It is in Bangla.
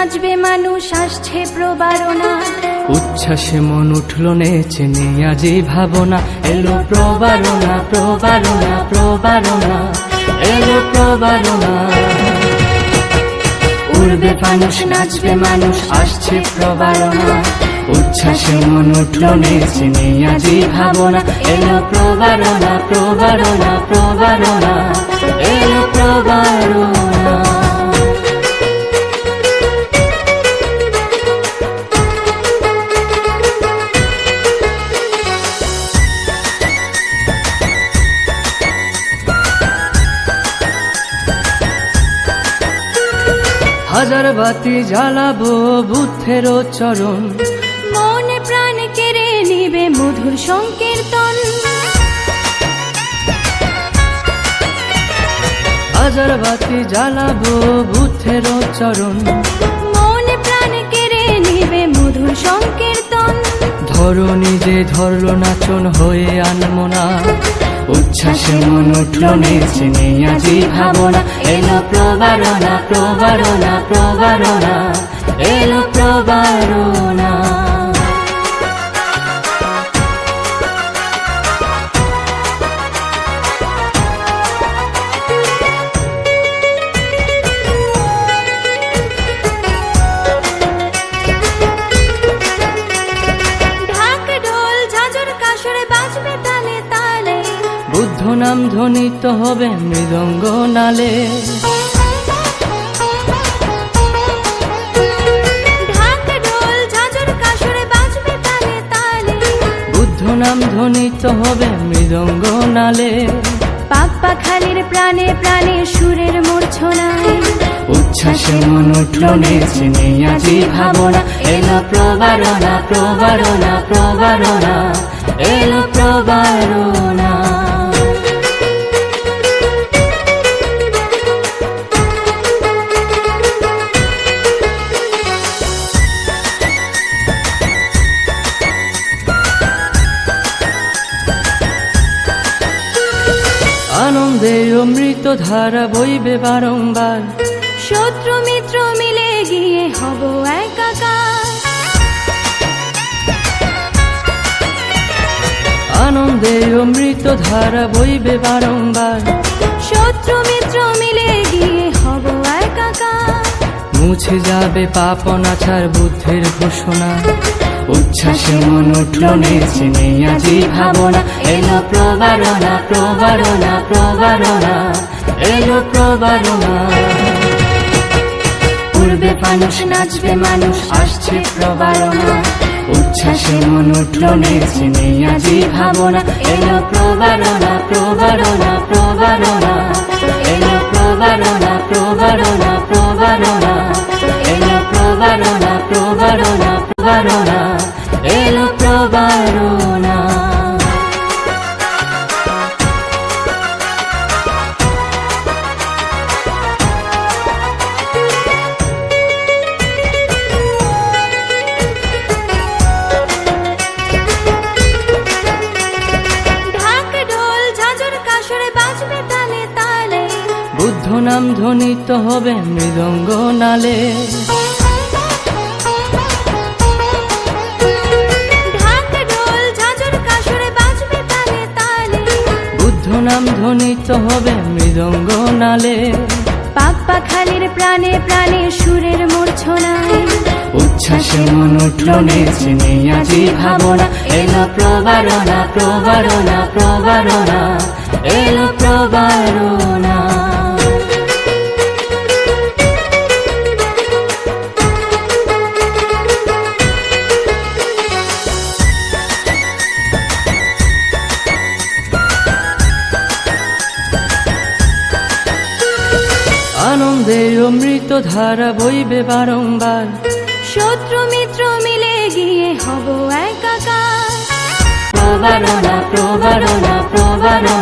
নাচবে মানুষ আসছে প্রবারণা। উচ্ছ্বাসে মন উঠল নেচে নিয়ে আজি ভাবনা। এলো প্রবারণা প্রবারণা প্রবারণা। এলো প্রবারণা। উড়বে মানুষ নাচবে মানুষ আসছে প্রবারণা। উচ্ছ্বাসে মন উঠল নেচে নিয়ে আজি ভাবনা। এলো প্রবারণা প্রবারণা প্রবারণা। এলো প্রবারণা। হাজার বাতি জ্বালাবো বুদ্ধের চরণ। মনে প্রাণ কেড়ে নিবে মধুর সংকীর্তন। হাজার বাতি জ্বালাবো বুদ্ধের চরণ। মনে প্রাণ কেড়ে নিবে মধুর সংকীর্তন। ধরো নিজে ধরল নাচন হয়ে আনমনা। উচ্ছ্বাসে মন উঠল নিয়ে আজি ভাবনা। এলো প্রবারণা প্রবারণা প্রবারণা। এলো প্রবারণা। নাম ধ্বনিত হবে মৃদঙ্গ নালে নাম ধ্বনিত হবে মৃদঙ্গ নালে পাক পাখালির প্রাণে প্রাণে সুরের মূর্ছনায়। উচ্ছ্বাসে মন উঠল নেচে নিয়ে আজি ভাবনা। এলো প্রবারণা প্রবারণা প্রবারণা। এলো প্রবারণা। আনন্দে অমৃত ধারা বইবে বারংবার। শত্রু মিত্র মিলে গিয়ে হব একাকার। আনন্দে অমৃত ধারা বইবে বারংবার। শত্রু মিত্র মিলে গিয়ে হব একাকার। মুছে যাবে পাপনাচার বুদ্ধের ঘোষণা। উচ্ছ্বাসে মন উঠল নিয়ে আজি ভাবনা। এলো প্রবারণা প্রবারণা প্রবারণা। এলো প্রবারণা। উড়বে মানুষ নাচবে, মানুষ আসছে প্রবারণা। উচ্ছ্বাসে মন উঠল নিয়ে আজি ভাবনা। এলো প্রবারণা প্রবারণা প্রবারণা। এলো প্রবারণা প্রবারণা প্রবারণা। এলো প্রবারণা প্রবারণা প্রবারণা। বুদ্ধ নাম ধ্বনিত হবে মৃদঙ্গ নালে। নাম ধ্বনিত হবে মৃদঙ্গ নালে। পাক পাখালির প্রাণে প্রাণে সুরের মূর্ছনায় উচ্ছ্বাসে মন উঠল নেচে আজি ভাবনা। এলো প্রবারণা প্রবারণা প্রবারণা। এলো প্রবারণা। আনন্দে অমৃত ধারা বইবে বারংবার। শত্রু মিত্র মিলে গিয়ে হব একাকার। প্রবারণা প্রবারণা প্রবারণা।